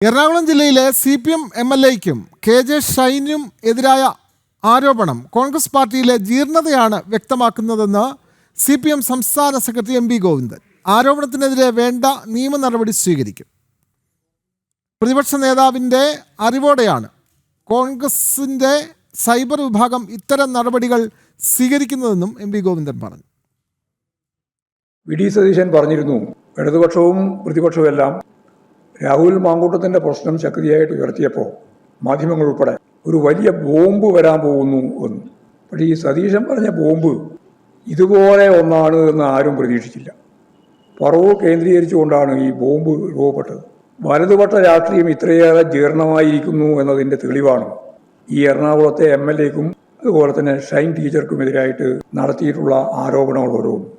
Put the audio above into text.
എറണാകുളം ജില്ലയിലെ C P M M L എക്കും K J ഷൈനും എതിരായ ആരോപണം കോൺഗ്രസ് പാർട്ടിയിലെ ജീർണതയാണ് വ്യക്തമാക്കുന്നതെന്ന് സി പി എം സംസ്ഥാന സെക്രട്ടറി എം വി ഗോവിന്ദൻ ആരോപണത്തിനെതിരെ വേണ്ട നിയമ നടപടി സ്വീകരിക്കും. പ്രതിപക്ഷ നേതാവിന്റെ അറിവോടെയാണ് കോൺഗ്രസിന്റെ സൈബർ വിഭാഗം ഇത്തരം നടപടികൾ സ്വീകരിക്കുന്നതെന്നും എം വി ഗോവിന്ദൻ പറഞ്ഞു. വി ഡി സതീശൻ പറഞ്ഞിരുന്നു ഇടതുപക്ഷവും പ്രതിപക്ഷവും എല്ലാം രാഹുൽ മാങ്കൂട്ടത്തിന്റെ പ്രശ്നം ശക്തിയായിട്ട് ഉയർത്തിയപ്പോൾ മാധ്യമങ്ങൾ ഉൾപ്പെടെ ഒരു വലിയ ബോംബ് വരാൻ പോകുന്നു എന്ന്. പക്ഷേ ഈ സതീശൻ പറഞ്ഞ ബോംബ് ഇതുപോലെ ഒന്നാണ് എന്ന് ആരും പ്രതീക്ഷിച്ചില്ല. പറവ് കേന്ദ്രീകരിച്ചുകൊണ്ടാണ് ഈ ബോംബ് രൂപപ്പെട്ടത്. വലതുപക്ഷ രാഷ്ട്രീയം ഇത്രയേറെ ജീർണമായിരിക്കുന്നു എന്നതിന്റെ തെളിവാണ് ഈ എറണാകുളത്തെ എം എൽ എക്കും അതുപോലെ തന്നെ ഷൈൻ ടീച്ചർക്കുമെതിരായിട്ട് നടത്തിയിട്ടുള്ള ആരോപണങ്ങൾ ഓരോന്നും.